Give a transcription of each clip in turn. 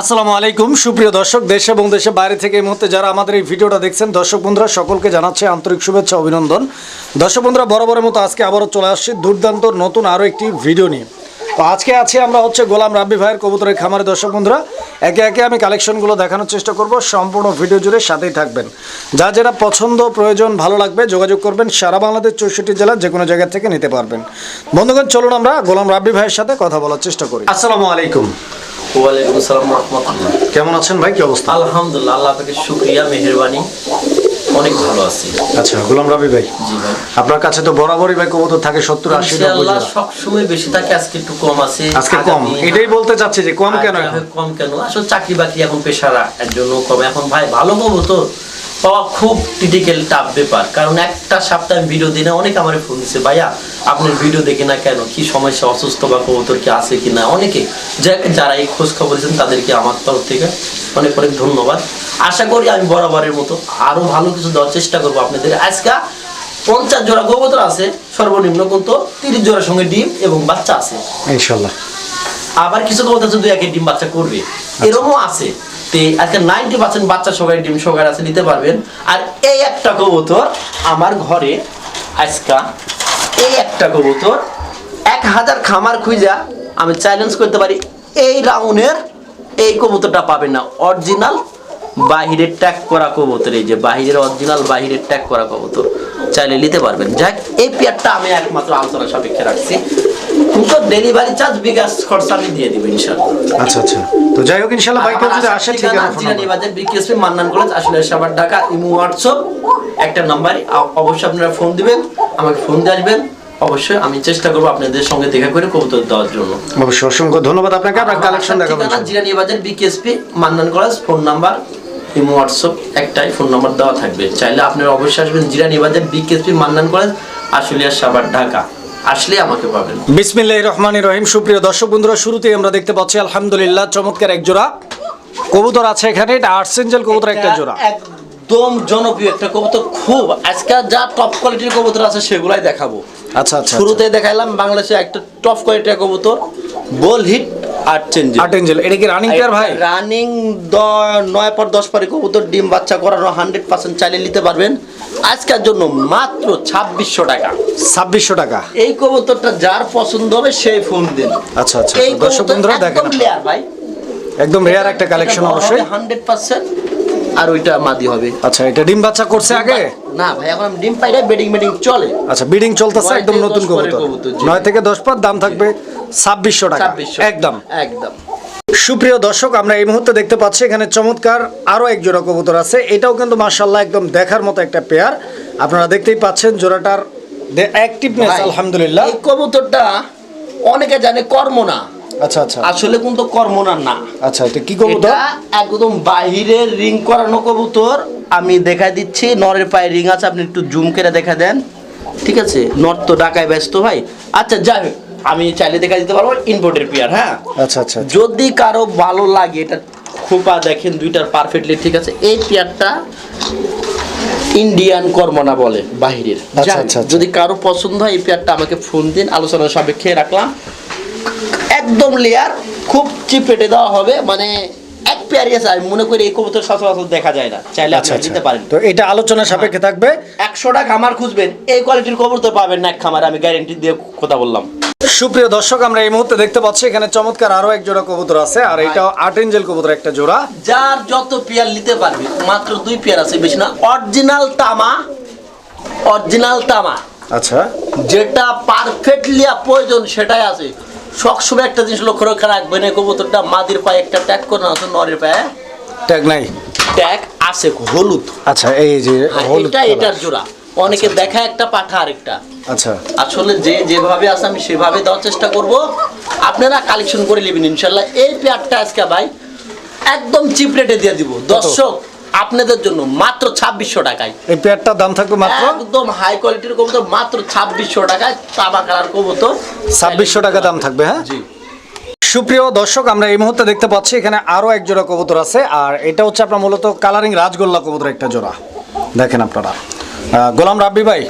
আসসালামু আলাইকুম। সুপ্রিয় দর্শক, দেশ এবং দেশের বাইরে থেকে এই মুহূর্তে যারা আমাদের এই ভিডিওটা দেখছেন, দর্শক বন্ধুরা, সকলকে জানাচ্ছে আন্তরিক শুভেচ্ছা, অভিনন্দন। দর্শক বন্ধুরা, বরাবরের মতো আজকে আবারও চলে আসছি দুর্দান্ত নতুন আরও একটি ভিডিও নিয়ে। তো আজকে আছি আমরা হচ্ছে গোলাম রাব্বি ভাইয়ের কবুতরের খামারে। দর্শক বন্ধুরা, একে একে আমি কালেকশনগুলো দেখানোর চেষ্টা করব। সম্পূর্ণ ভিডিও জুড়ে সাথেই থাকবেন। যা যেটা পছন্দ, প্রয়োজন, ভালো লাগবে, যোগাযোগ করবেন সারা বাংলাদেশ চৌষট্টি জেলার যে কোনো জায়গা থেকে নিতে পারবেন। বন্ধুগণ, চলুন আমরা গোলাম রাব্বি ভাইয়ের সাথে কথা বলার চেষ্টা করি। আসসালামু আলাইকুম। ওয়ালাইকুম আসসালাম রহমতুল্লাহ। কেমন আছেন ভাই? কি অবস্থা? আলহামদুলিল্লাহ আল্লাহ আপনাকে শুক্রিয়া মেহেরবানি। অনেক ভালো আছি। আচ্ছা গোলাম রবি ভাই জি ভাই। আপনার কাছে তো বরাবরই ভাই কবুতর থাকে সত্তর আশি আল্লাহ ইনশাআল্লাহ জোড়া। সবসময় বেশি থাকে আজকে একটু কম আছে। আজকে কম। এটাই বলতে চাচ্ছি যে কম কেন কম কেন? আসলে চাকরি বাকরি এখন পেশারা এর জন্য কম। এখন ভাই ভালো কবুতর। তো পাওয়া খুব ক্রিটিক্যাল টাফ ব্যাপার। কারণ একটা সপ্তাহ ভিডিও দিনে অনেক আমার ফোন দিচ্ছে ভাইয়া আপনার ভিডিও দেখি না কেন? কি সমস্যা? অসুস্থ বা কবুতর কি আছে কি না অনেকে যারা এই খোঁজ খবর দিয়েছেন তাদেরকে আমার তরফ থেকে অনেক অনেক ধন্যবাদ। আশা করি আমি বরাবরের মতো আরও ভালো কিছু দেওয়ার চেষ্টা করব আপনাদের। আজকে পঞ্চাশ জোড়া কবুতর আছে সর্বনিম্ন কিন্তু তিরিশ জোড়ার সঙ্গে ডিম এবং বাচ্চা আছে। ইনশাল্লাহ। আবার কিছু কবুতর আছে দুই একের ডিম বাচ্চা করবে। এরকমও আছে। তে আজকে নাইনটি পার্সেন্ট বাচ্চা সবাই ডিম সবাই আছে নিতে পারবেন। আর এই একটা কবুতর আমার ঘরে আজকা, এই একটা কবুতর, এক হাজার খামার খুঁজা আমি চ্যালেঞ্জ করতে পারি। এই রাউন্ডের এই কবুতরটা পাবেন না। অরিজিনাল বাহিরের ট্যাগ করা কবুতর, এই যে বাহিরের অরিজিনাল বাহিরের ট্যাগ করা কবুতর। চাইলে নিতে পারবেন। যাক এই পেয়ারটা আমি একমাত্র আলোচনা সাপেক্ষে রাখছি। কিন্তু ডেলিভারি চার্জ বিকাশ খরচা আমি দিয়ে দিব ইনশাআল্লাহ। আচ্ছা আচ্ছা। তো যাই হোক ইনশাল্লাহ ভাই কেউ যদি আসে ঠিক আছে জিরানি বাজার বিকেএসপি মান্নান কলেজ আসলে সাবার ঢাকা ইমো হোয়াটসঅ্যাপ একটা নাম্বার। অবশ্যই আপনারা ফোন দিবেন আমাকে ফোন দিয়ে আসবেন। অবশ্যই আমি চেষ্টা করব আপনাদের সঙ্গে দেখা করে কবুতর দেওয়ার জন্য। অবশ্যই অসংখ্য ধন্যবাদ আপনাকে আপনার কালেকশন দেখাবো ঠিকানা Zirani Bazar BKSP Mannan college phone number Imo WhatsApp একটাই ফোন নাম্বার দেওয়া থাকবে। চাইলে আপনারা অবশ্যই আসবেন জিরানি বাজার বিকেএসপি মান্নান কলেজ আশুলিয়া সাবার ঢাকা। আসলে আমাকে পাবেন। বিসমিল্লাহ রহমান রহিম। সুপ্রিয় দর্শক বন্ধুরা শুরুতেই আমরা দেখতে পাচ্ছি আলহামদুলিল্লাহ চমৎকার এক জোড়া। কবুতর আছে এখানে এটা আর্সেঞ্জেল কবুতর একটা জোড়া। একদম জনপ্রিয় একটা কবুতর খুব আজকে যা টপ কোয়ালিটির কবুতর আছে সেগুলাই দেখাবো। আচ্ছা আচ্ছা শুরুতে দেখাইলাম বাংলাদেশে একটা টপ কোয়ালিটির কবুতর গোল হিট আর্টেঞ্জেল এটা কি রানিং পেয়ার ভাই? রানিং নয় পর দশ পরে কবুতর ডিম বাচ্চা করানো হান্ড্রেড পার্সেন্ট চাইলে নিতে পারবেন। আজকের জন্য মাত্র ছাব্বিশশো টাকা। ছাব্বিশশো টাকা। এই কবুতরটা যার পছন্দ হবে সেই ফোন দিন। আচ্ছা আচ্ছা এই দর্শক বন্ধুরা দেখেন ভাই। একদম রেয়ার একটা কালেকশন অবশ্যই। হান্ড্রেড পার্সেন্ট আর ওইটা মাদি হবে। আচ্ছা এটা ডিম বাচ্চা করছে আগে? না ভাই এখন ডিম পাইলে বেডিং বেডিং চলে। আচ্ছা বিডিং চলতেছে একদম নতুন কবুতর। নয় থেকে দশ পর দাম থাকবে ছাব্বিশশো টাকা। একদম। একদম। সুপ্রিয় দর্শক আমরা এই মুহূর্তে দেখতে পাচ্ছি এখানে চমৎকার আরও এক জোড়া কবুতর আছে। এটাও কিন্তু মার্শাল্লাহ একদম দেখার মতো একটা পেয়ার আপনারা দেখতেই পাচ্ছেন জোড়াটার অ্যাক্টিভনেস আলহামদুলিল্লাহ। এই কবুতরটা অনেকে জানে কর্ম না। আচ্ছা আচ্ছা। আসলে কিন্তু কর্ম না না। আচ্ছা এটা কি কবুতর? একদম বাহিরের রিং করানো কবুতর। আমি দেখাই দিচ্ছি নরের পায়ে রিং আছে আপনি একটু জুম করে দেখা দেন। ঠিক আছে? নর তো ঢাকায় ব্যস্ত ভাই। আচ্ছা যাই হোক আমি চাইলে দেখা দিতে পারব ইনভোটের পেয়ার হ্যাঁ? আচ্ছা আচ্ছা আচ্ছা। যদি কারও ভালো লাগে এটা খোপা দেখেন দুইটার পারফেক্টলি ঠিক আছে? এই পেয়ারটা ইন্ডিয়ান কর্মনা বলে বাহিরের। আচ্ছা, আচ্ছা। যদি কারও পছন্দ হয় এই পেয়ারটা আমাকে ফোন দিন আলোচনা সাপেক্ষে রাখলাম। একদম লেয়ার খুব চিপ রেটে দেওয়া হবে মানে এক পেয়ারই আছে আমি মনে করি এই কবুতর সচরাচর দেখা যায় না। চাইলে আচ্ছা আপনি আচ্ছা। দিতে পারেন। তো এটা আলোচনা সাপেক্ষে থাকবে। একশোটা খামার খুঁজবেন এই কোয়ালিটির কবুতর পাবেন না এক খামার আমি গ্যারেন্টি দিয়ে কথা বললাম। সুপ্রিয় দর্শক আমরা এই মুহূর্তে দেখতে পাচ্ছি এখানে চমৎকার আরও এক জোড়া কবুতর আছে আর এটা আট এঞ্জেল কবুতর একটা জোড়া। যার যত পেয়ার নিতে পারবে মাত্র দুই পেয়ার আছে বেশি না অরিজিনাল তামা অরিজিনাল তামা। আচ্ছা। যেটা পারফেক্টলি প্রয়োজন সেটাই আছে। সবসময় একটা জিনিস লক্ষ্য করে রাখবেন এই কবুতরটা মাদির পায়ে একটা ট্যাগ করে আছে নরের পায়ে ট্যাগ নাই? ট্যাগ আছে হলুদ। আচ্ছা এই যে হলুদ এটা এটার জোড়া। অনেকে দেখা একটা পাঠা আরেকটা। আচ্ছা। আসলে যে যেভাবে আছে আমি সেভাবে দেওয়ার চেষ্টা করব। আপনারা কালেকশন করে নেবেন ইনশাল্লাহ। এই পেয়ারটা আজকে ভাই একদম চিপ রেটে দিয়ে দিব। দর্শক আপনাদের জন্য মাত্র ছাব্বিশশো টাকায়। এই পেয়ারটার দাম থাকবে মাত্র? একদম হাই কোয়ালিটির কবুতর মাত্র ছাব্বিশশো টাকায় তাবা কালার কবুতর। ছাব্বিশশো টাকা দাম থাকবে হ্যাঁ? জি। সুপ্রিয় দর্শক আমরা এই মুহূর্তে দেখতে পাচ্ছি এখানে আরও এক জোড়া কবুতর আছে আর এটা হচ্ছে আপনার মূলত কালারিং রাজগোল্লা কবুতর একটা জোড়া। দেখেন আপনারা। গোলাম রাব্বি ভাই।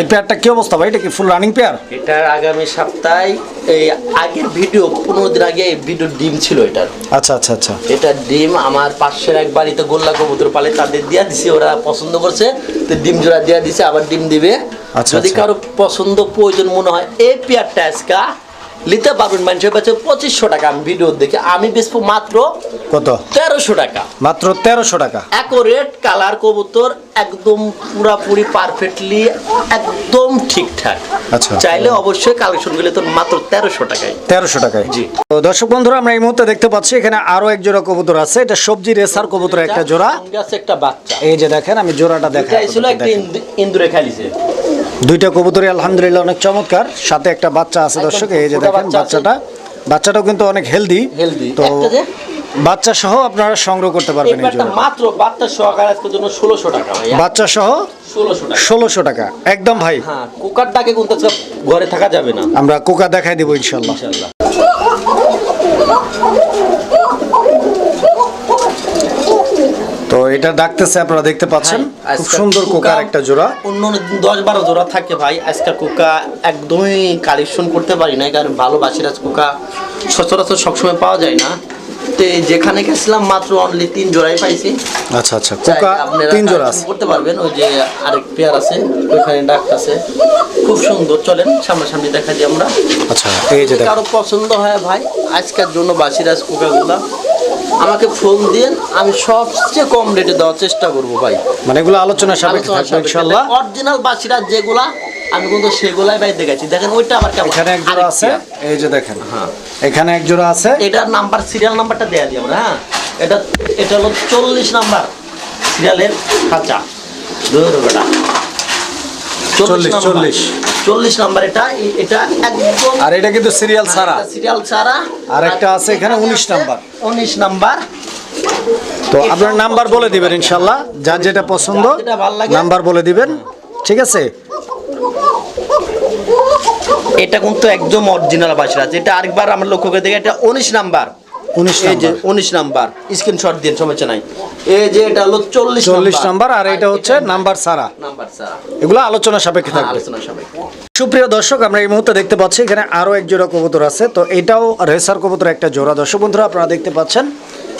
এই পেয়ারটা কি অবস্থা ভাই? এটা কি ফুল রানিং পেয়ার? এটার আগামী সপ্তাহে এই আগের ভিডিও পনেরো দিন আগে এই ভিডিও ডিম ছিল এটার। আচ্ছা আচ্ছা আচ্ছা। এটা ডিম আমার পাশের এক বাড়িতে গোল্লা কবুতর পালে তাদের দিয়া দিছে ওরা পছন্দ করছে তো ডিম জোড়া দিয়া দিছে আবার ডিম দিবে। আচ্ছা, যদি আচ্ছা। কারও পছন্দ প্রয়োজন মনে হয় এই পেয়ারটা আজকা নিতে পারবেন মানুষের কাছে পঁচিশশো টাকা আমি ভিডিও দেখে আমি বেচবো মাত্র কত? তেরোশো টাকা। মাত্র তেরোশো টাকা? অ্যাকোরেট কালার কবুতর একদম পুরাপুরি পারফেক্টলি একদম ঠিকঠাক। আচ্ছা। চাইলে অবশ্যই কালেকশনগুলো তো মাত্র তেরোশো টাকায়। তেরোশো টাকায়? জি। তো দর্শক বন্ধুরা আমরা এই মুহূর্তে দেখতে পাচ্ছি এখানে আরও এক জোড়া কবুতর আছে। এটা সবজি রেসার কবুতর একটা জোড়া। আছে একটা বাচ্চা। এই যে দেখেন আমি জোড়াটা দেখাই ছিল একটা ইন্দুরে খালিছে দুইটা কবুতরই আলহামদুলিল্লাহ অনেক চমৎকার। সাথে একটা বাচ্চা আছে দর্শক এই যে দেখেন বাচ্চাটা। বাচ্চাটাও কিন্তু অনেক হেলদি তো বাচ্চা সহ আপনারা সংগ্রহ করতে পারবেন মাত্র বাচ্চা সহকারে আজকের জন্য ষোলোশো টাকা ভাইয়া। বাচ্চা সহ ষোলোশো টাকা। ষোলোশো টাকা। একদম ভাই। হ্যাঁ কুকার ডাকে কিন্তু ঘরে থাকা যাবে না। আমরা কুকার দেখাই দেবো ইনশাল্লাহ ইনশাল্লাহ তো এটা ডাকতেছে আপনারা দেখতে পাচ্ছেন? খুব সুন্দর কোকার একটা জোড়া। অন্য দশ বারো জোড়া থাকে ভাই। আজকাল কুকা একদমই কালেকশন করতে পারি না কারণ ভালো বাসিরাজ কুকা সচরাচর সবসময় পাওয়া যায় না। তো যেখানে গেছিলাম মাত্র অনলি তিন জোড়াই পাইছি। আচ্ছা আচ্ছা কোকা তিন জোড়া আছে। করতে পারবেন ওই যে আরেক পেয়ার আছে ওইখানে ডাকতেছে। খুব সুন্দর চলেন সামনাসামনি দেখা দিই আমরা। আচ্ছা এই যে কারও পছন্দ হয় ভাই আজকের জন্য বাসিরাজ কুকাগুলা আমাকে ফোন দিন আমি সবচেয়ে কম রেটে দেওয়ার চেষ্টা করব ভাই। মানে এগুলো আলোচনা সাপেক্ষে থাকবে ইনশাল্লাহ অরিজিনাল বাসিরাজ যেগুলা আমি কিন্তু সেগুলাই ভাই দেখেছি দেখেন ওইটা আমার কেমন? এখানে এক জোড়া আছে। এই যে দেখেন। হ্যাঁ। এখানে এক জোড়া আছে। এটার নাম্বার সিরিয়াল নাম্বারটা দেয়া দিই আমরা হ্যাঁ? এটা এটা হলো চল্লিশ নাম্বার সিরিয়ালের খাঁচা। ধরো বেটা চল্লিশ, চল্লিশ। চল্লিশ নাম্বার এটা এটা একদম আর এটা কিন্তু সিরিয়াল ছাড়া। সিরিয়াল ছাড়া। আর একটা আছে এখানে 19 নাম্বার। উনিশ নাম্বার। তো আপনার নাম্বার বলে দিবেন ইনশাল্লাহ যার যেটা পছন্দ যেটা। নাম্বার বলে দিবেন ঠিক আছে? এটা কিন্তু একদম অরিজিনাল বাসিরাজ। এটা আরেকবার আমরা লক্ষ্য করে দেখি এটা উনিশ নাম্বার। 19 এই যে নাম্বার। উনিশ নাম্বার স্ক্রিনশট দিন সমস্যা নাই। এই যে এটা হলো চল্লিশ চল্লিশ নাম্বার। আর এটা হচ্ছে নাম্বার সারা। নাম্বার ছাড়া এগুলো আলোচনা সাপেক্ষে হ্যাঁ, থাকবে। আলোচনা সবাই সুপ্রিয় দর্শক আমরা এই মুহূর্তে দেখতে পাচ্ছি এখানে আরও এক জোড়া কবুতর আছে। তো এটাও রেসার কবুতর একটা জোড়া। দর্শক বন্ধুরা আপনারা দেখতে পাচ্ছেন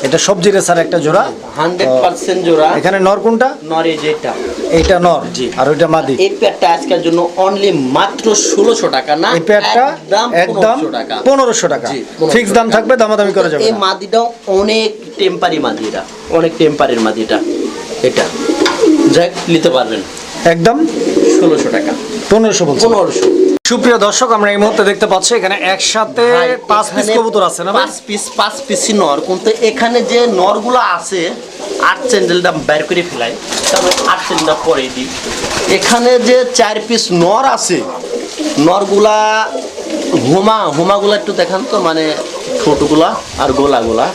এটা সবজি রেসার একটা জোড়া। হান্ড্রেড পার্সেন্ট জোড়া। এখানে নর কোনটা? নরে যেটা। এটা নর জি। আর ওইটা মাদি। এই প্যাডটা আজকের জন্য অনলি মাত্র ষোলোশো টাকা না? এই প্যাডটা একদম একদম পনেরোশো টাকা। পনেরোশো জি, ফিক্স দাম থাকবে দামাদামি করা যাবে এই। মাদিটাও অনেক টেম্পারি মাদি এটা অনেক টেম্পারির মাদি এটা। এটা যাই নিতে পারবেন। একদম ষোলোশো টাকা। পনেরোশো বলছি। পনেরোশো। সুপ্রিয় দর্শক আমরা এই মুহূর্তে দেখতে পাচ্ছি এখানে একসাথে পাঁচ পিস কবুতর আছে না পাঁচ পিস পাঁচ পিসই নর কিন্তু এখানে যে নরগুলো আছে আট চ্যান্ডেলটা বের করে ফেলাই। তারপরে আট চ্যান্ডেলটা পরে দিই। এখানে যে চার পিস নর আছে নরগুলা হুমা হুমাগুলা একটু দেখান তো মানে ঠোঁটগুলা আর গোলাগুলা।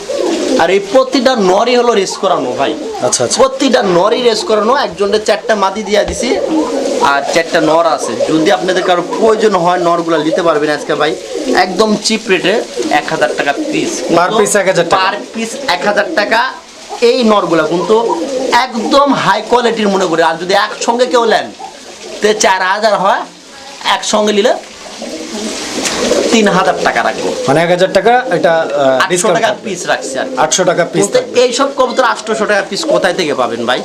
আর এই প্রতিটা নরই হলো রেস করানো ভাই। আচ্ছা আচ্ছা। প্রতিটা নরই রেস করানো একজনের চারটা মাদি দিয়া দিছি। আর চারটা নর আছে। যদি আপনাদের কারও প্রয়োজন হয় নরগুলো নিতে পারবেন আজকে ভাই। একদম চিপ রেটে এক হাজার টাকা পিস Per piece 1000 টাকা। পার পিস এক হাজার টাকা এই নরগুলা কিন্তু একদম হাই কোয়ালিটির মনে করি। আর যদি একসঙ্গে কেউ নেন তে চার হাজার হয় একসঙ্গে নিলে তিন হাজার টাকা রাখব। মানে এক হাজার টাকা এটা আটশো টাকা পিস রাখছি আর আটশো টাকা পিস এইসব কবুতর আটশোশো টাকা পিস কোথায় থেকে পাবেন ভাই?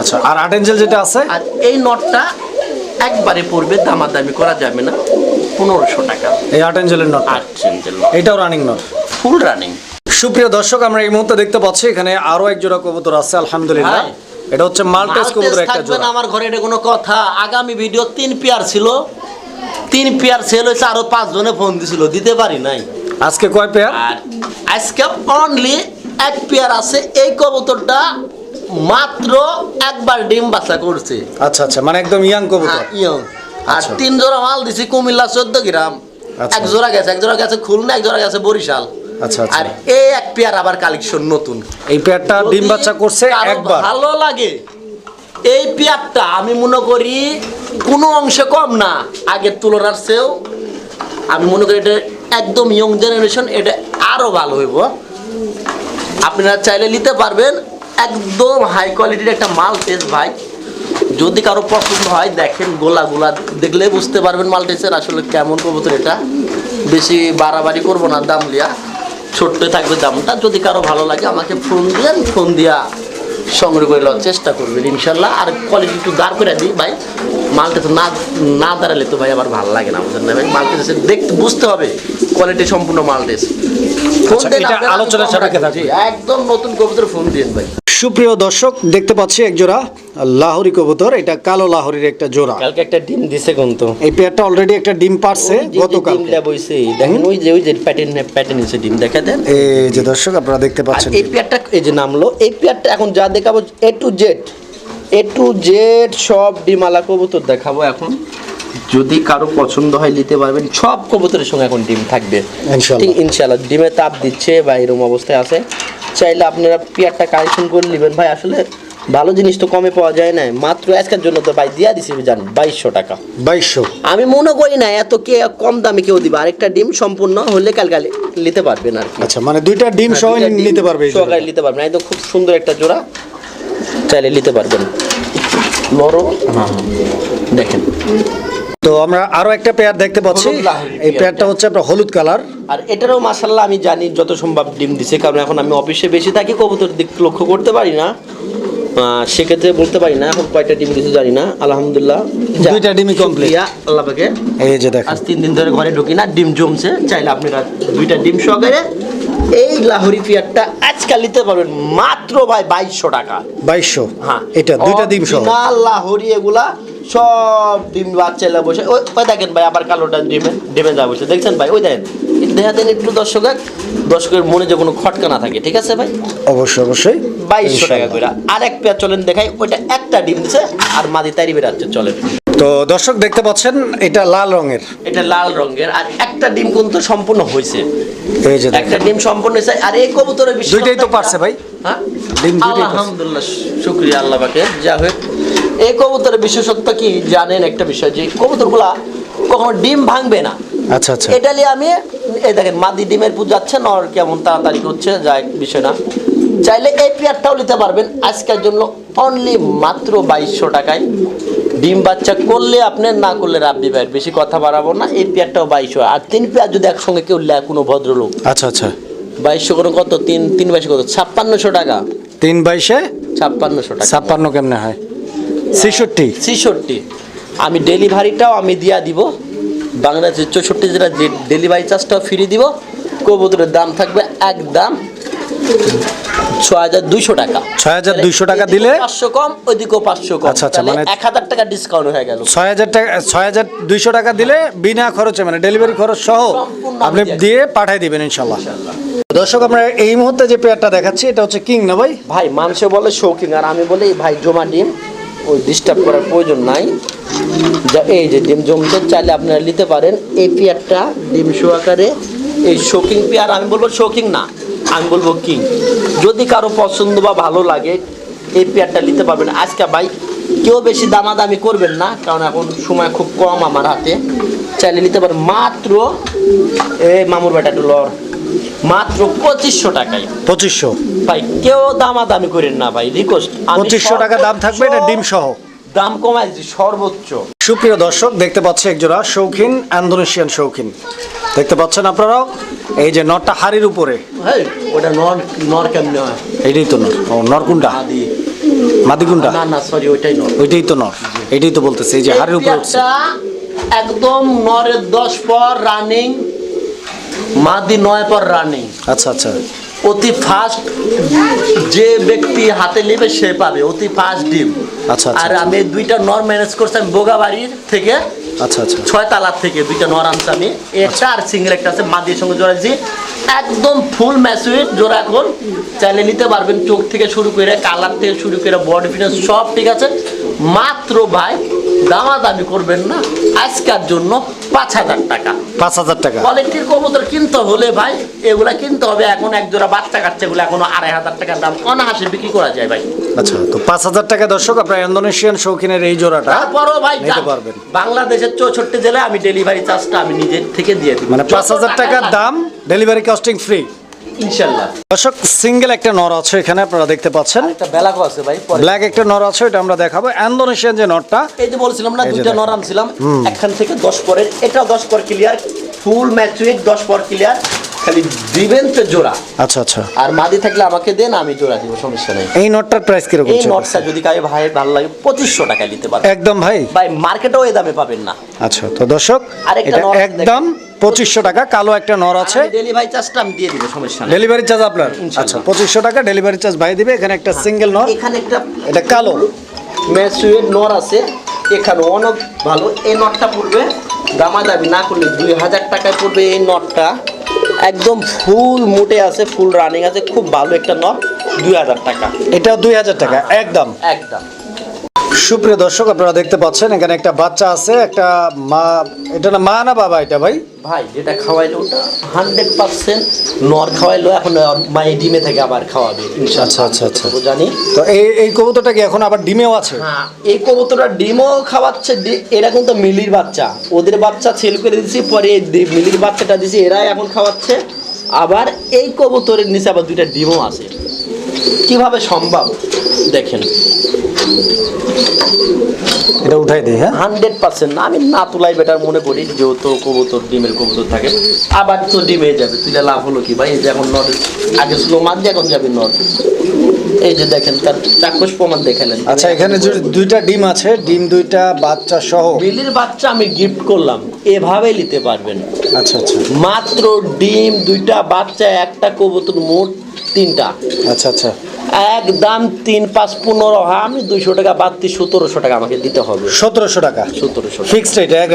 আচ্ছা আর আট এঞ্জেল যেটা আছে? আর এই নটটা একবারে পড়বে দামাদামি করা যাবে না পনেরোশো টাকা। এই আট এঞ্জেলের নট আট সেন্টেল এটাও রানিং নট ফুল রানিং সুপ্রিয় দর্শক আমরা এই মুহূর্তে দেখতে পাচ্ছি এখানে আরও এক জোড়া কবুতর আছে আলহামদুলিল্লাহ। এটা হচ্ছে মাল্টেস কবুতর একটা জোড়া। আমার ঘরে এটা কোনো কথা। আগামী ভিডিও তিন পেয়ার ছিল। তিন পেয়ার সেল হয়েছে আরও পাঁচ জনে ফোন দিছিল দিতে পারি নাই আজকে কয় পেয়ার আর আজকে অনলি এক পেয়ার আছে এই কবুতরটা মাত্র একবার ডিম বাচ্চা করছে আচ্ছা আচ্ছা মানে একদম ইয়াং কবুতর হ্যাঁ, ইয়ং। আর আচ্ছা। তিন জোড়া মাল দিছি কুমিল্লা চোদ্দ গ্রাম আচ্ছা। এক জোড়া গেছে এক জোড়া গেছে খুলনা এক জোড়া গেছে বরিশাল আচ্ছা, আচ্ছা। আর এই এক পেয়ার আবার কালেকশন নতুন এই পেয়ারটা ডিম বাচ্চা করছে কারও একবার ভালো লাগে এই পেয়ারটা আমি মনে করি কোনো অংশে কম না। আগের তুলনার চেয়েও আমি মনে করি এটা একদম ইয়ং জেনারেশন এটা আরও ভালো হইব। আপনারা চাইলে নিতে পারবেন। একদম হাই কোয়ালিটির একটা মাল পেস ভাই। যদি কারও পছন্দ হয়, দেখেন গোলা গোলা দেখলে বুঝতে পারবেন মাল্টিসের আসলে কেমন কবুতর এটা। বেশি বাড়াবাড়ি করব না, দাম লিয়া। ছোট্ট থাকবে দামটা। যদি কারও ভালো লাগে, আমাকে ফোন দিয়েন ফোন দিয়া সংগ্রহ করে নেওয়ার চেষ্টা করবে ইনশাল্লাহ। আর কোয়ালিটি একটু দাঁড় করে দিই ভাই। মালটা তো না না দাঁড়ালে তো ভাই আমার ভালো লাগে না আমাদের না ভাই? মালটা এসে দেখতে বুঝতে হবে কোয়ালিটি সম্পূর্ণ মালটা এসে। জি, একদম নতুন কবিতার ফোন দিন ভাই। সুপ্রিয় দর্শক দেখতে পাচ্ছি এক জোড়া লাহোরি কবুতর। এটা কালো লাহোরির একটা জোড়া। কালকে একটা ডিম দিছে কিন্তু। এই পেয়ারটা অলরেডি একটা ডিম পারছে গতকাল ডিমটা বইছে দেখেন ওই যে ওই যে প্যাটার্ন প্যাটার্ন নিচে ডিম দেখা দেন। এই যে দর্শক আপনারা দেখতে পাচ্ছেন। এই পেয়ারটা এই যে নামলো এই পেয়ারটা এখন যা দেখাবো A to Z A to Z সব ডিমালা কবুতর দেখাবো এখন। যদি কারও পছন্দ হয় নিতে পারবেন। সব কবুতরের সঙ্গে এখন ডিম থাকবে। ঠিক ইনশাল্লাহ। ডিমে তাপ দিচ্ছে বা এরকম অবস্থায় আছে। চাইলে আপনারা পেয়ারটা কালেকশন করে নেবেন। ভাই আসলে ভালো জিনিস তো কমে পাওয়া যায় না। মাত্র আজকের জন্য তো ভাই দিয়া দিছি জান বাইশশো টাকা। বাইশশো। আমি মনে করি না এত কে কম দামে কেউ দিবে। আরেকটা ডিম সম্পূর্ণ হলে কাল কালকে নিতে পারবেন আর আচ্ছা মানে দুইটা ডিম সহ নিতে পারবে সহকারে। নিতে পারবেন। একদম খুব সুন্দর একটা জোড়া। চাইলে নিতে পারবেন। নরো হ্যাঁ। দেখেন। তো আমরা আরও একটা পেয়ার দেখতে পাচ্ছি। এই পেয়ারটা। হচ্ছে আপনার হলুদ কালার। আর এটারও মাসাল্লাহ আমি জানি যত সম্ভব ডিম দিছে কারণ এখন আমি অফিসে বেশি থাকি কবুতর দিক লক্ষ্য করতে পারি না। সেক্ষেত্রে বলতে পারি না এখন কয়টা ডিম দিছে জানি না। আলহামদুলিল্লাহ। দুইটা ডিমই complete। শুকরিয়া আল্লাহ পাকে এই যে দেখেন। আজ তিন দিন ধরে ঘরে ঢুকি না ডিম জমছে। চাইলে আপনারা দুইটা ডিম সহকারে এই লাহোরি পিয়ারটা আজকাল নিতে পারবেন। মাত্র ভাই বাইশশো টাকা। বাইশশো। হ্যাঁ। এটা দুইটা ডিম সহ। লাহোরি এগুলা সব ডিম বাচ্চালা বসে। ওই ওই দেখেন ভাই আবার কালোটা ডিমে ডিমে যা বসে। দেখছেন ভাই? ওই দেখেন। দেখা দেন একটু দর্শক দর্শকের মনে যে কোনো খটকা না থাকে ঠিক আছে ভাই? অবশ্যই অবশ্যই। বাইশশো টাকা। করে আর এক পেয়ার চলেন দেখাই ওইটা একটা ডিম দিছে আর মাদি তারি বেরাচ্ছে চলেন। তো দর্শক দেখতে পাচ্ছেন এটা লাল রঙের। এটা লাল রঙের আর একটা ডিম কিন্তু সম্পূর্ণ হয়েছে এই যে একটা ডিম সম্পূর্ণ হয়েছে আর এই কবুতরের বিষয় দুইটাই তো পারছে ভাই। হ্যাঁ। আলহামদুলিল্লাহ শুক্রিয়া আল্লাহ পাকে যা হোক এই কবুতরের বিশেষত্ব কি জানেন? একটা বিষয় যে কবুতরগুলা কখনো ডিম ভাঙবে না। আচ্ছা আচ্ছা। এটা নিয়ে আমি এই দেখেন মাদি ডিমের পুজো যাচ্ছে নর কেমন তাড়াতাড়ি করছে যাই বিষয় না। চাইলে এই পেয়ারটাও নিতে পারবেন। আজকের জন্য অনলি মাত্র বাইশশো টাকায়। ডিম বাচ্চা করলে আপনি না করলে রাব্বি ভাইয়ের বেশি কথা বাড়াবো না। এই পেয়ারটাও বাইশশো। আর তিন পেয়ার যদি একসঙ্গে কেউ নেয় কোনো ভদ্রলোক আচ্ছা আচ্ছা। বাইশশো করে কত? তিন তিন বাইশশো কত? ছাপ্পান্নশো টাকা। তিন বাইশে ছাপ্পান্নশো টাকা। ছাপ্পান্ন কেমনে হয়? ছেষট্টি। ছেষট্টি। আমি ডেলিভারিটাও আমি দিয়া দিব। বাংলাদেশের চৌষট্টি জেলার ডেলিভারি চার্জটাও ফ্রি দিব। কবুতরের দাম থাকবে একদম হাজার দুইশো টাকা। 6,200 টাকা দিলে? পাঁচশো কম ওইদিকেও পাঁচশো কম। আচ্ছা, আচ্ছা, মানে- এক হাজার টাকা ডিসকাউন্ট হয়ে গেল। ছয় হাজার টাকা ছয় হাজার দুইশো টাকা দিলে বিনা খরচে মানে ডেলিভারি খরচ সহ আপনি দিয়ে পাঠিয়ে দিবেন ইনশাল্লাহ দর্শক আমরা এই মুহূর্তে যে পেয়ারটা দেখাচ্ছি এটা হচ্ছে কিং না ভাই? ভাই মানুষে বলে শৌখিন আর আমি বলি ভাই জমা ডিম ওই ডিস্টার্ব করার প্রয়োজন নাই। যা এই যে ডিম জমতে চাইলে আপনারা নিতে পারেন। এই পেয়ারটা ডিম সহকারে এই শৌখিন পেয়ার আমি বলব শৌখিন না। আমি বলব কিং যদি কারও পছন্দ বা ভালো লাগে এই পেয়ারটা নিতে পারবেন। আজকে ভাই কেউ বেশি দামাদামি করবেন না কারণ এখন সময় খুব কম আমার হাতে। চাইলে নিতে পারেন। মাত্র এই মামুর বেটা লর মাত্র পঁচিশশো টাকায়। পঁচিশশো। ভাই কেউ দামাদামি করেন না ভাই রিকোয়েস্ট পঁচিশশো টাকা দাম থাকবে এটা ডিম সহ। দাম কমাই সর্বোচ্চ। সুপ্রিয় দর্শক দেখতে পাচ্ছি একজোড়া শৌখিন ইন্দোনেশিয়ান শৌখিন। দেখতে পাচ্ছেন আপনারাও? এই যে নটটা হাড়ির উপরে। হ্যাঁ ওটা নর নর কেমনে হয়? এইটাই তো নর। ও নরকুন্ডা আদি মাদিকুন্ডা না না সরি ওইটাই নর। ওইটাই তো নর। এটাই তো বলতেছে এই যে হাড়ির উপরে উঠছে। একদম নরের দশ পর রানিং মাদি নয় পর রানিং আচ্ছা আচ্ছা। অতি ফাস্ট যে ব্যক্তি হাতে নেবে সে পাবে। অতি ফাস্ট ডিম। আচ্ছা, আচ্ছা, আর আচ্ছা। আমি দুইটা নর ম্যানেজ করছি আমি বোগাবাড়ির থেকে আচ্ছা আচ্ছা। ছয় তালার থেকে দুইটা নর আনছি আমি। একটা আর সিঙ্গেল একটা আছে মাদির সঙ্গে জোড়াইছি একদম ফুল ম্যাচুইট জোড়া এখন। চাইলে নিতে পারবেন চোখ থেকে শুরু করে কালার থেকে শুরু করে বডি ফিটনেস সব ঠিক আছে। মাত্র ভাই দামাদামি করবেন না। আজকের জন্য পাঁচ হাজার টাকা। পাঁচ হাজার টাকা। কোয়ালিটির কবুতর কিনতে হলে ভাই এগুলা কিনতে হবে। এখন এক জোড়া বাচ্চা কাচ্চা এগুলো এখনও আড়াই হাজার টাকার দাম। অনাহাসে বিক্রি করা যায় ভাই। আচ্ছা তো পাঁচ হাজার টাকা দর্শক আপনার ইন্দোনেশিয়ান শৌখিনের এই জোড়াটা তারপরও ভাই নিতে পারবেন। বাংলাদেশের চৌষট্টি জেলায় আমি ডেলিভারি চার্জটা আমি নিজের থেকে দিয়ে দিই মানে পাঁচ হাজার টাকার দাম ডেলিভারি কস্টিং ফ্রি ইনশাল্লাহ। দর্শক সিঙ্গেল একটা নর আছে এখানে আপনারা দেখতে পাচ্ছেন। একটা বেলাকো আছে ভাই ব্ল্যাক একটা নর আছে এটা আমরা দেখাবো। ইন্দোনেশিয়ান যে নরটা এই যে বলছিলাম না দুইটা দেখেন। নরাম ছিলাম এখান থেকে দশ পরের এটা দশ পর ক্লিয়ার ফুল ম্যাচুইট দশ পর ক্লিয়ার খালি দিবেন তো জোড়া। আচ্ছা আচ্ছা। আর মাদি থাকলে আমাকে দেন আমি জোড়া দিব সমস্যা নেই। এই নটটার প্রাইস কীরকম এই? নটটা যদি কাউ ভাই ভালো লাগে পঁচিশশো টাকায় নিতে পারবে। একদম ভাই। ভাই মার্কেটেও এই দামে পাবেন না। আচ্ছা তো দর্শক এটা একদম পঁচিশশো টাকা কালো একটা নর আছে। ডেলিভারি চার্জটা আমি দিয়ে দিব সমস্যা নেই। ডেলিভারি চার্জ আপনার? আচ্ছা পঁচিশশো টাকা ডেলিভারি চার্জ ভাই দিবে এখানে একটা সিঙ্গেল নর এখানে একটা এটা কালো। ম্যাচুয়ের নর আছে এখানে অনেক ভালো। এই নটটা পড়বে দামাদামি না করলে দুই হাজার টাকায় পড়বে এই নটটা একদম ফুল মোটে আছে ফুল রানিং আছে খুব ভালো একটা নট দুই হাজার টাকা। এটা দুই হাজার টাকা একদম। একদম। সুপ্রিয় দর্শক আপনারা দেখতে পাচ্ছেন এখানে একটা বাচ্চা আছে একটা মা এটা না মা না বাবা এটা ভাই? ভাই যেটা খাওয়াইলো ওটা হান্ড্রেড পার্সেন্ট নর খাওয়াইলো এখন মায়ের ডিমে থেকে আবার খাওয়াবে। আচ্ছা, আচ্ছা, আচ্ছা। জানি। তো এই এই কবুতরটা কি এখন আবার ডিমেও আছে? হ্যাঁ এই কবুতরটা ডিমও খাওয়াচ্ছে এরা কিন্তু মিলির বাচ্চা। ওদের বাচ্চা ছেল করে দিয়েছি পরে মিলির বাচ্চাটা দিয়েছি এরাই এখন খাওয়াচ্ছে। আবার এই কবুতরের নিচে আবার দুইটা ডিমও আছে। কীভাবে সম্ভব? দেখেন। এটা উঠাই দিই হ্যাঁ? হান্ড্রেড পার্সেন্ট আমি না তুলাই বেটার মনে করি যেহেতু কবুতর ডিমের কবুতর থাকে। আবার তো ডিমে যাবে তুলে লাভ হলো কি ভাই? এই যে এখন নর আগে ছিল মাঝ এখন যাবে নর এই যে দেখেন তার চাক্ষুষ প্রমাণ দেখালেন। আচ্ছা এখানে দুইটা ডিম আছে ডিম দুইটা বাচ্চা সহ? বিলির বাচ্চা আমি গিফট করলাম এভাবে নিতে পারবেন। আচ্ছা আচ্ছা। মাত্র ডিম দুইটা বাচ্চা একটা কবুতর মোট তিনটা। আচ্ছা আচ্ছা। একদম তিন পাঁচ পনেরো হয় আমি দুইশো টাকা বাদ দিয়ে সতেরোশো টাকা আমাকে দিতে হবে। সতেরোশো টাকা? সতেরোশো ফিক্সড রেট এক।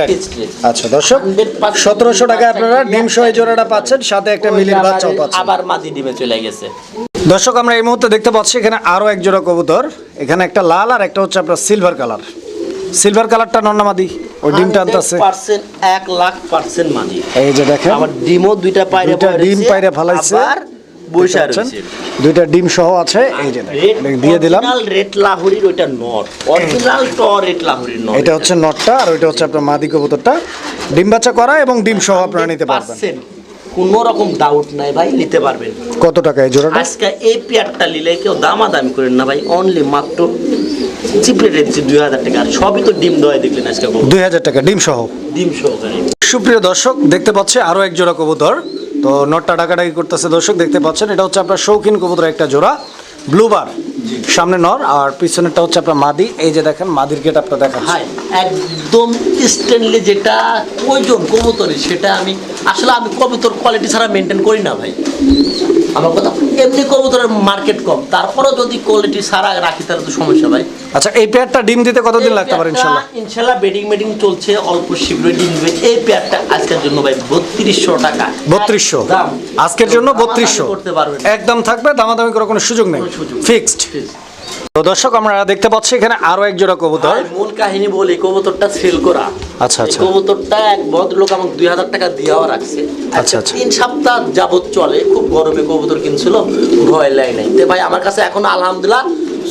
আচ্ছা দর্শক সতেরোশো টাকায় আপনারা ডিম সহ এই জোড়াটা পাচ্ছেন সাথে একটা মিলির বাচ্চাও পাচ্ছেন। আবার মাদি ডিমে চলে গেছে। দর্শক আমরা এই মুহূর্তে দেখতে পাচ্ছি এখানে আরও এক জোড়া কবুতর। এখানে একটা লাল আর একটা হচ্ছে আপনার সিলভার কালার সিলভার কালারটা নন্নামাদি ওই ডিমটা আনতেছে পার্সেন্ট এক লাখ পার্সেন্ট মাদি। এই যে দেখেন আমার ডিমও দুইটা পাইরে দুইটা ডিম পাইরে ফালাইছে। আবার বৈশা দুইটা ডিম সহ আছে এই যে দিয়ে দিলাম। রেড লাহুরির ওইটা নট। অরিজিনাল ট রেড লাহুরির নট এটা হচ্ছে নটটা আর ওইটা হচ্ছে আপনার মাদি কবুতরটা। ডিম বাচ্চা করা এবং ডিম সহ আপনারা নিতে পারবেন। কোন রকম ডাউট নাই ভাই নিতে পারবেন। কত টাকা এই জোড়াটা? আজকে এই পেয়ারটা নিলে কেউ দামাদামি করেন না ভাই অনলি মাত্র চিপড়ে রেখেছি দুই হাজার টাকা। আর সবই তো ডিম দেওয়াই দেখলেন আজকে দুই হাজার টাকা ডিম সহ। ডিম সহকারে সুপ্রিয় দর্শক দেখতে পাচ্ছে আরও এক জোড়া কবুতর। তো নটটা ডাকাডাকি করতেছে দর্শক দেখতে পাচ্ছেন এটা হচ্ছে আপনার শৌখিন কবুতর একটা জোড়া ব্লুবার সামনে নর আর পিছনেরটা হচ্ছে আপনার মাদি এই যে দেখেন মাদির গেট আপনার দেখা হাই একদম স্টেনলি যেটা প্রয়োজন কবুতরে সেটা আমি আসলে আমি কবুতর কোয়ালিটি ছাড়া মেনটেন করি না ভাই। আমার কথা এমনি কবুতরের মার্কেট কম। তারপরেও যদি কোয়ালিটি সারা রাখি তাহলে তো সমস্যা ভাই। আচ্ছা এই পেয়ারটা ডিম দিতে কতদিন লাগতে পারে ইনশাল্লাহ? ইনশাল্লাহ বেডিং মেডিং চলছে অল্প শীঘ্রই ডিম দিবে। এই পেয়ারটা আজকের জন্য ভাই বত্রিশশো টাকা। বত্রিশশো? দাম। আজকের জন্য দামাদামি বত্রিশশো? করতে পারবে একদম থাকবে দামাদামি করার কোনো সুযোগ নেই। ফিক্সড তো দর্শক আমরা দেখতে পাচ্ছি এখানে আরও এক জোড়া কবুতর। মূল কাহিনী বলি কবুতরটা সেল করা। আচ্ছা, আচ্ছা। কবুতরটা এক ভদ্রলোক আমাকে দুই হাজার টাকা দিয়েও রাখছে। আচ্ছা, আচ্ছা। তিন সপ্তাহ যাবত চলে খুব গরমে কবুতর কিনছিল ভয় লাই নাই। তো ভাই আমার কাছে এখন আলহামদুলিল্লাহ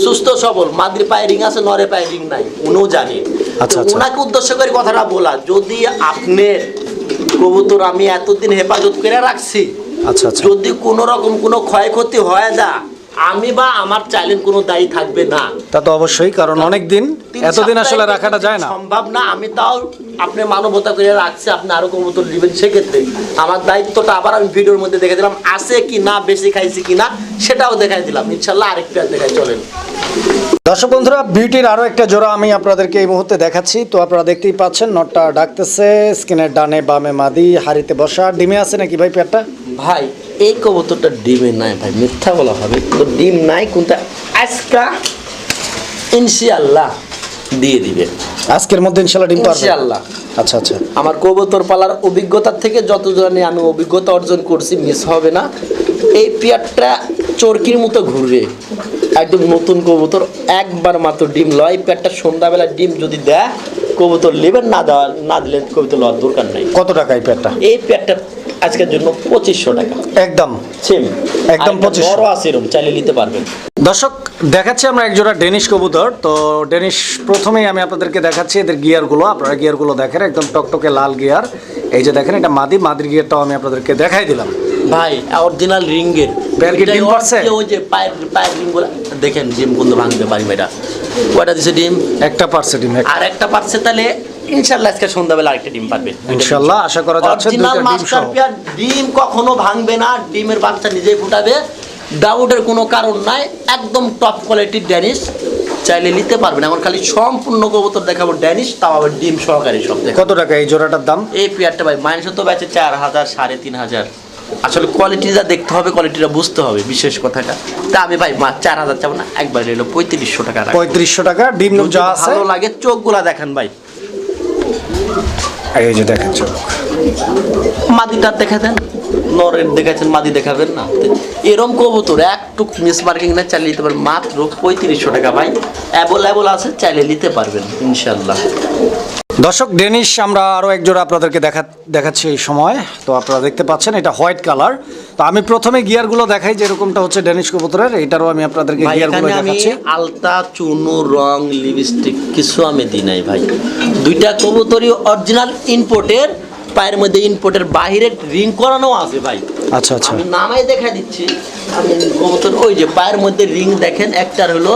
সুস্থ সবল। মাদ্রি পায়ে রিং আছে নরে পায়ে রিং নাই উনিও জানে। আচ্ছা, আচ্ছা। উনাকে উদ্দেশ্য করে কথাটা বলা যদি আপনার কবুতর আমি এতদিন হেফাজত করে রাখছি আচ্ছা আচ্ছা। যদি কোনো রকম কোনো ক্ষয়ক্ষতি হয় যা আমি বা আমার চাইলেন কোনো দায়ী থাকবে না। তা তো অবশ্যই কারণ অনেক দিন এতদিন আসলে রাখাটা যায় না। সম্ভব না আমি তাও আপনি মানবতা করে রাখছি আপনি আরও কবুতর দিবেন সেক্ষেত্রে। আমার দায়িত্বটা আবার আমি ভিডিওর মধ্যে দেখে দিলাম আছে কি না বেশি খাইছি কি না সেটাও দেখাই দিলাম। ইনশাল্লাহ আরেকটু আর দেখাই চলেন। দর্শক বন্ধুরা বিউটির আরও একটা জোড়া আমি আপনাদেরকে এই মুহূর্তে দেখাচ্ছি। তো আপনারা দেখতেই পাচ্ছেন নটটা ডাকতেছে স্কিনের ডানে বামে মাদি হাড়িতে বসা। ডিমে আছে নাকি ভাই পেয়ারটা ভাই এই কবুতরটা ডিমে নাই ভাই মিথ্যা বলা হবে তো ডিম নাই কোনটা আজকা ইনশাআল্লাহ দিয়ে দিবে। আজকের মধ্যে ইনশাল্লাহ ডিম পারবে। ইনশাআল্লাহ। আচ্ছা আচ্ছা। আমার কবুতর পালার অভিজ্ঞতা থেকে যত জানি আমি অভিজ্ঞতা অর্জন করছি মিস হবে না। এই পেয়ারটা চরকির মতো ঘুরবে। একদম নতুন কবুতর একবার মাত্র ডিম লয়। পেয়ারটা সন্ধ্যাবেলা ডিম যদি দেয় কবুতর নেবেন না দেওয়া না দিলে কবুতর লওয়ার দরকার নাই। কত টাকা এই পেয়ারটা এই পেয়ারটা আজকের জন্য পঁচিশশো টাকা। একদম। সেম। একদম 2500 বড় আছে এরকম চাইলে নিতে পারবেন। দর্শক দেখাচ্ছি আমরা এক জোড়া ডেনিশ কবুতর। তো ডেনিশ প্রথমেই আমি আপনাদেরকে দেখাচ্ছি এদের গিয়ারগুলো আপনারা গিয়ারগুলো দেখেন একদম টকটকে লাল গিয়ার। এই যে দেখেন এটা মাদি মাদির গিয়ারটাও আমি আপনাদেরকে দেখাই দিলাম। ভাই অরিজিনাল রিঙ্গের পেয়ার ডিম পারছে? ওই যে পায়ের পায়েরগুলা দেখেন ডিম কোন ভাঙতে পারি এটা। কয়টা দিছে ডিম? একটা পার্সে ডিম আর একটা পারছে তাহলে ইনশাল্লাহ আজকে সন্ধ্যাবেলা আরেকটা ডিম পারবে। ইনশাল্লাহ আশা করা যাচ্ছে দুইটা ডিম সহ। ডিম কখনো ভাঙবে না ডিমের বাচ্চা নিজেই ফুটাবে। ডাউটের কোনো কারণ নাই একদম টপ কোয়ালিটির ড্যানিশ চাইলে নিতে পারবেন এখন খালি সম্পূর্ণ কবুতর দেখাবো ড্যানিশ তাও আবার ডিম সহকারী সব কত টাকা এই জোড়াটার দাম? এই পেয়ারটা ভাই মানুষ তো বেচে চার হাজার সাড়ে তিন হাজার। আসলে কোয়ালিটিটা দেখতে হবে কোয়ালিটিটা বুঝতে হবে বিশেষ কথাটা। তা আমি ভাই মা চার হাজার চাবো না একবার এলো পঁয়ত্রিশশো টাকা। পঁয়ত্রিশশো টাকা ডিম যা আছে। ভালো লাগে চোখগুলা দেখেন ভাই। এই যে দেখেন চোখ। মাদিটা দেখা দেন নরের দেখাচ্ছেন মাদি দেখাবেন না। এরম কবুতর একটু মিস মার্কিং না চালিয়ে নিতে পারবেন। মাত্র পঁয়ত্রিশশো টাকা ভাই। অ্যাভেলেবল আছে চাইলে নিতে পারবেন ইনশাল্লাহ দর্শক ডেনিশ আমরা আরও একজোড়া আপনাদেরকে দেখা দেখাচ্ছি এই সময়। তো আপনারা দেখতে পাচ্ছেন এটা হোয়াইট কালার। তো আমি প্রথমে গিয়ারগুলো দেখাই যে এরকমটা হচ্ছে ডেনিশ কবুতরের এটারও আমি আপনাদেরকে গিয়ারগুলো দেখাচ্ছি। আলতা চুনো রং লিপস্টিক কিছু আমি দিই নাই ভাই। দুইটা কবুতরই অরিজিনাল ইনপোর্টের পায়ের মধ্যে ইনপোর্টের বাহিরে রিং করানো আছে ভাই। আচ্ছা আচ্ছা। আমি নামাই দেখা দিচ্ছি। আমি কবুতর ওই যে পায়ের মধ্যে রিং দেখেন একটার হলো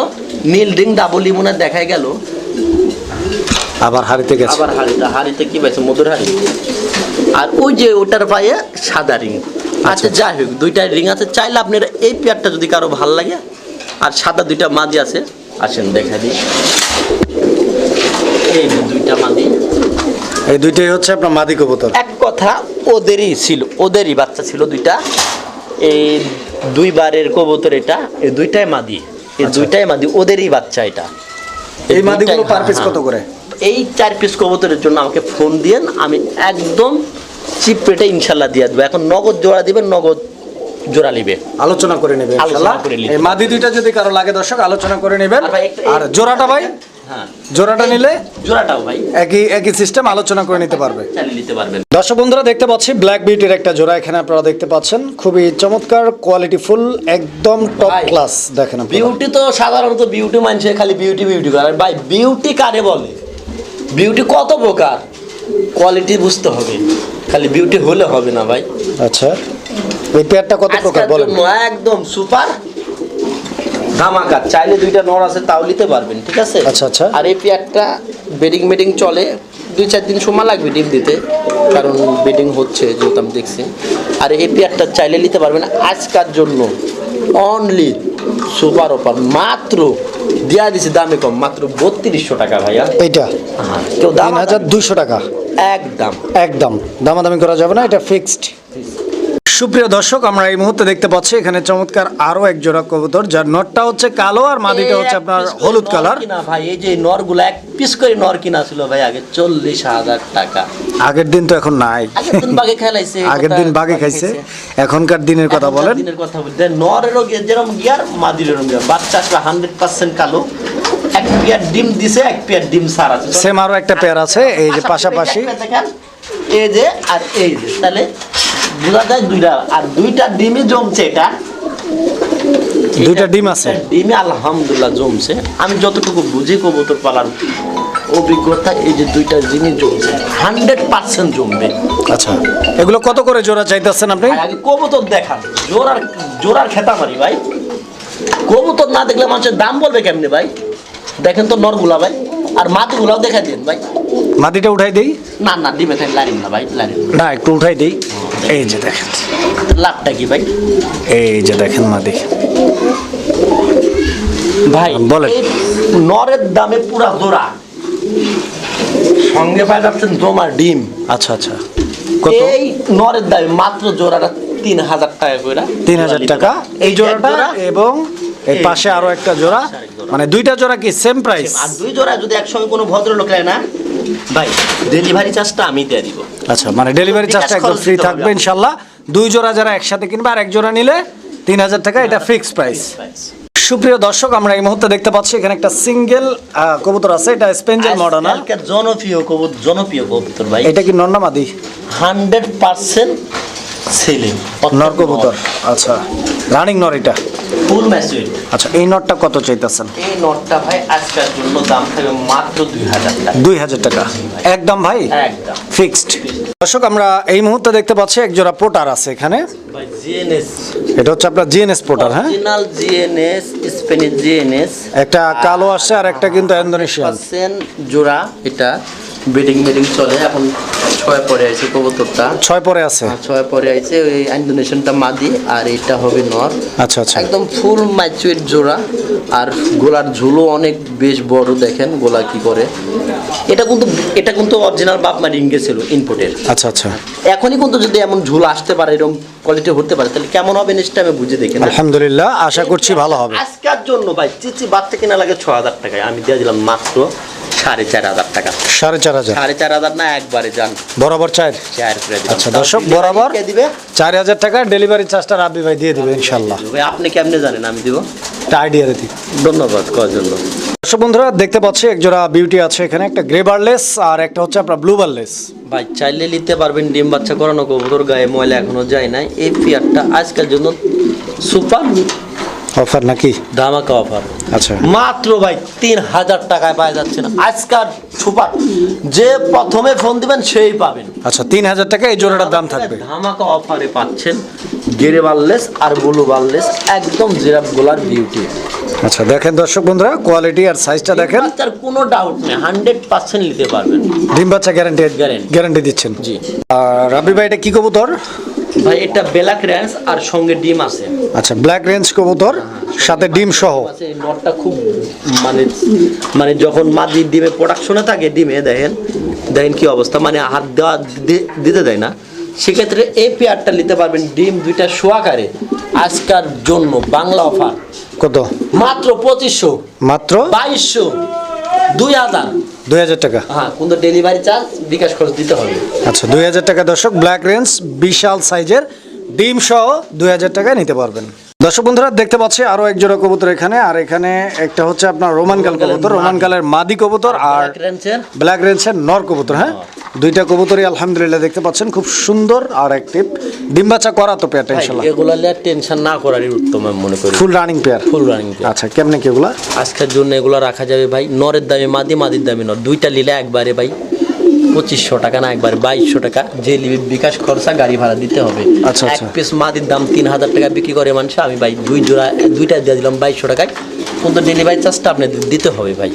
নীল রিং ডাবল লিমোনা দেখাই গেল। আবার হারিতে গেছে। আবার হাড়িটা হাড়িতে কি পাইছে? মধুর হাড়ি। আর ওই যে ওটার পায়ে সাদা রিং। আচ্ছা যাই হোক দুইটা রিং আছে। চাইলে আপনার এই পেয়ারটা যদি কারও ভালো লাগে আর সাদা দুইটা মাদি আছে আসেন দেখা দিই। এই দুইটা মাদি। এই দুইটাই হচ্ছে আপনার মাদি কবুতর। এক কথা ওদেরই ছিল ওদেরই বাচ্চা ছিল দুইটা। এই দুইবারের কবুতর এটা এই দুইটাই মাদি। এই দুইটাই মাদি ওদেরই বাচ্চা এটা। আচ্ছা। এই মাদিগুলো দুইটাই- পার পিস হ্যাঁ, কত করে? এই চার পিস কবুতরের জন্য আমাকে ফোন দিয়েন আমি একদম চিপ রেটে ইনশাল্লাহ দিয়ে দেবো। এখন নগদ জোড়া দিবেন নগদ জোড়া নিবে। আলোচনা করে আলোচনা করে মাদি দুইটা যদি কারও লাগে দর্শক আলোচনা করে নেবেন। আর জোড়াটা ভাই হ্যাঁ। জোড়াটা নিলে জোড়াটাও ভাই। একই একই সিস্টেম আলোচনা করে নিতে পারবে। নিতে পারবেন। দর্শক বন্ধুরা দেখতে পাচ্ছি ব্ল্যাক বিউটির একটা জোড়া এখানে আপনারা দেখতে পাচ্ছেন। খুবই চমৎকার কোয়ালিটি ফুল একদম টপ ক্লাস দেখেন বিউটি তো সাধারণত বিউটি মানুষে খালি বিউটি বিউটি করে। ভাই বিউটি কারে বলে? বিউটি কত প্রকার? কোয়ালিটি বুঝতে হবে। খালি বিউটি হলে হবে না ভাই। আচ্ছা এই পেয়ারটা কত প্রকার বলেন? একদম সুপার ধামাকা। চাইলে দুইটা নর আছে তাও নিতে পারবেন ঠিক আছে? আচ্ছা, আচ্ছা। আর এই পেয়ারটা বেডিং মেডিং চলে। দুই চার দিন সময় লাগবে ডিম দিতে কারণ বেডিং হচ্ছে যেহেতু আমি দেখছি। আর এই পেয়ারটা চাইলে নিতে পারবেন আজকার জন্য। অনলি সুপার অফার মাত্র দিয়া দিছি দামে কম। মাত্র বত্রিশশো টাকা ভাইয়া। এইটা? কেউ দাম হাজার দুইশো টাকা। একদম। একদম। দামাদামি করা যাবে না এটা ফিক্সড সুপ্রিয় দর্শক আমরা এই মুহূর্তে দেখতে পাচ্ছি এখানে চমৎকার আরও এক জোড়া কবুতর যার নটটা হচ্ছে কালো আর মাদিটা হচ্ছে আপনার হলুদ কালার। কিনা ভাই এই যে নরগুলো এক পিস করে নর কিনা ছিল ভাই আগে চল্লিশ হাজার টাকা। আগের দিন তো এখন নাই। আগের দিন বাগে খেলাইছে আগের দিন বাগে খাইছে। এখনকার দিনের কথা বলেন। দিনের কথা বলতে নরেরও যেরকম গিয়ার মাদিরেরও গিয়ার বাচ্চা আসলে হান্ড্রেড পার্সেন্ট কালো। এক পেয়ার ডিম দিছে এক পেয়ার ডিম সার আছে। সেম আরও একটা পেয়ার আছে এই যে পাশাপাশি। এই যে আর এই যে। তাহলে বোঝা যায় দুইটা। আর দুইটা ডিমই জমছে এটা। দুইটা ডিম আছে? ডিমে আলহামদুলিল্লাহ জমছে। আমি যতটুকু বুঝি কবুতর পালার অভিজ্ঞতা এই যে দুইটা জিনিস জমছে হান্ড্রেড পার্সেন্ট জমবে। আচ্ছা এগুলো কত করে জোড়া চাইতেছেন আপনি? আগে কবুতর দেখান। জোরার জোরার খেতা মারি ভাই। কবুতর না দেখলে মানুষের দাম বলবে কেমনে ভাই? দেখেন তো নরগুলা ভাই। আর মাটিগুলাও দেখা দিন ভাই। মাটিটা উঠাই দেই। না না ডিমে থাকি লারিন না ভাই লারিন না। একটু উঠাই দেই। এই যে দেখেন। লাভটা কি ভাই? এই যে দেখেন মাদি ভাই বলেন। নরের দামে পুরা জোড়া। সঙ্গে পাই যাচ্ছেন জমা ডিম। আচ্ছা আচ্ছা। কত? এই নরের দামে মাত্র জোড়াটা তিন হাজার টাকা করে। তিন হাজার টাকা। এই জোড়াটা এবং এই এই পাশে আরও একটা জোড়া। জোড়া। মানে দুইটা জোড়া কি সেম প্রাইস আর দুই জোড়া যদি একসঙ্গে কোনো ভদ্রলোক নেয় না ভাই ডেলিভারি চার্জটা আমি দিয়ে দিব। আচ্ছা মানে ডেলিভারি চার্জটা একদম ফ্রি থাকবে। ইনশাল্লাহ। দুই জোড়া যারা একসাথে কিনবে আর এক জোড়া নিলে তিন হাজার টাকা এটা ফিক্স প্রাইস সুপ্রিয় দর্শক আমরা এই মুহূর্তে দেখতে পাচ্ছি এখানে একটা সিঙ্গেল কবুতর আছে এটা স্পেঞ্জেল মডার্ন আজকালকার জনপ্রিয় কবুতর জনপ্রিয় কবুতর ভাই। এটা কি নন্নামাদি? হান্ড্রেড পার্সেন্ট ছেলে। নর। কবুতর আচ্ছা। রানিং নর এটা? ফুল ম্যাচুইড আচ্ছা এই নটটা কত চাইতেছেন? এই নটটা ভাই আজকের জন্য দাম থাকবে মাত্র দুই হাজার টাকা। দুই হাজার টাকা। একদম ভাই? একদম। ফিক্সড দর্শক আমরা এই মুহূর্তে দেখতে পাচ্ছি এক জোড়া পোটার আছে এখানে। ভাই জিএনএস এটা হচ্ছে আপনার জিএনএস পোটার হ্যাঁ? অরিজিনাল জিএনএস স্পেনিশ জিএনএস একটা কালো আসছে আর একটা কিন্তু ইন্দোনেশিয়ান জোড়া এটা। বেডিং বেডিং চলে এখন ছয় পরে আছে কবুতরটা। ছয় পরে আছে? ছয় পরে আছে ওই ইন্দোনেশিয়ানটা মাদি আর এটা হবে নর। আচ্ছা আচ্ছা। একদম ফুল ম্যাচুয়েট জোড়া আর গোলার ঝুলো অনেক বেশ বড় দেখেন গোলা কি করে। এটা কিন্তু এটা কিন্তু অরিজিনাল বাপ মা রিঙ্গে ছিল ইনপুটের আচ্ছা আচ্ছা। এখনই কিন্তু যদি এমন ঝুল আসতে পারে এরকম কোয়ালিটি হতে পারে তাহলে কেমন হবে নেক্সট টাইমে বুঝে দেখেন আলহামদুলিল্লাহ আশা করছি ভালো হবে। আজকের জন্য ভাই চিচি বাচ্চা কিনা লাগে ছ হাজার টাকায় আমি দিয়ে দিলাম মাত্র সাড়ে চার হাজার টাকা। সাড়ে চার হাজার? সাড়ে চার হাজার না একবারে যান। বরাবর চার? চার করে আচ্ছা, দর্শক, বরাবর? দিবে? চার হাজার টাকা ডেলিভারি চার্জটা রাব্বি ভাই দিয়ে দিবে ইনশাল্লাহ। আপনি কেমনে জানেন? আমি দিব। আইডিয়া দিই। ধন্যবাদ করার জন্য। দর্শক বন্ধুরা দেখতে পাচ্ছি এক জোড়া বিউটি আছে এখানে একটা গ্রে বারলেস আর একটা হচ্ছে আপনার ব্লু বারলেস ভাই চাইলে নিতে পারবেন ডিম বাচ্চা করানো কবুতর গায়ে ময়লা এখনও যায় নাই। এই পেয়ারটা আজকের জন্য সুপার অফার নাকি? ধামাকা অফার। আচ্ছা। মাত্র ভাই তিন হাজার টাকায় পাওয়া যাচ্ছে না। আজকাল সুপার যে প্রথমে ফোন দিবেন সেই পাবেন। আচ্ছা তিন হাজার টাকা এই জোড়াটার দাম থাকবে। ধামাকা অফারে পাচ্ছেন গেরে বাললেস আর ব্লু বাললেস একদম জিরাফ গোলার বিউটি আচ্ছা দেখেন দর্শক বন্ধুরা কোয়ালিটি আর সাইজটা দেখেন। বাচ্চার কোনো ডাউট নেই হান্ড্রেড পার্সেন্ট নিতে পারবেন। ডিম বাচ্চা গ্যারান্টি। গ্যারান্টি দিচ্ছেন। জি। আর রাব্বি ভাই এটা কি কবুতর? ভাই এটা ব্ল্যাক রেঞ্জ আর সঙ্গে ডিম আছে। আচ্ছা ব্ল্যাক রেঞ্জ কবুতর সাথে ডিম সহ। আছে নটটা খুব মানে মানে যখন মাদি ডিমে প্রোডাকশনে থাকে ডিমে দেখেন দেখেন কি অবস্থা মানে হাত দেওয়া দিতে দেয় না। সেক্ষেত্রে এই পেয়ারটা নিতে পারবেন ডিম দুইটা সোয়াকারে আজকার জন্য বাংলা অফার। কত? মাত্র পঁচিশশো। মাত্র? বাইশশো। দুই হাজার। দুই হাজার টাকা। হ্যাঁ কিন্তু ডেলিভারি চার্জ বিকাশ খরচ দিতে হবে। আচ্ছা দুই হাজার টাকা দর্শক ব্ল্যাক রেঞ্জ বিশাল সাইজের ডিম সহ দুই হাজার টাকায় নিতে পারবেন। দর্শক বন্ধুরা দেখতে পাচ্ছি আরও এক জোড়া কবুতর এখানে আর এখানে একটা হচ্ছে আপনার রোমান কাল কবুতর রোমান কালের মাদি কবুতর আর ব্ল্যাক রেঞ্জের নর কবুতর হ্যাঁ? দুইটা কবুতরই আলহামদুলিল্লাহ দেখতে পাচ্ছেন খুব সুন্দর আর অ্যাক্টিভ ডিম বাচ্চা করা তো পেয়ারটা ভাই, ইনশাল্লাহ। এগুলা নিয়ে টেনশন না করারই উত্তম আমি মনে করি। Full running pair full running আচ্ছা কেমনে কি এগুলা? আজকের জন্য এগুলা রাখা যাবে ভাই নরের দামে মাদি মাদির দামে নর। দুইটা নিলে একবারে ভাই। পঁচিশশো টাকা না একবার বাইশশো টাকা। যে বিকাশ খরচা গাড়ি ভাড়া দিতে হবে। আচ্ছা, এক আচ্ছা। পিস মাদির দাম তিন হাজার টাকা বিক্রি করে মানুষ আমি ভাই দুই জোড়া দুইটা দিয়ে দিলাম বাইশশো টাকায়। কিন্তু ডেলিভারি চার্জটা আপনি দিতে হবে ভাই।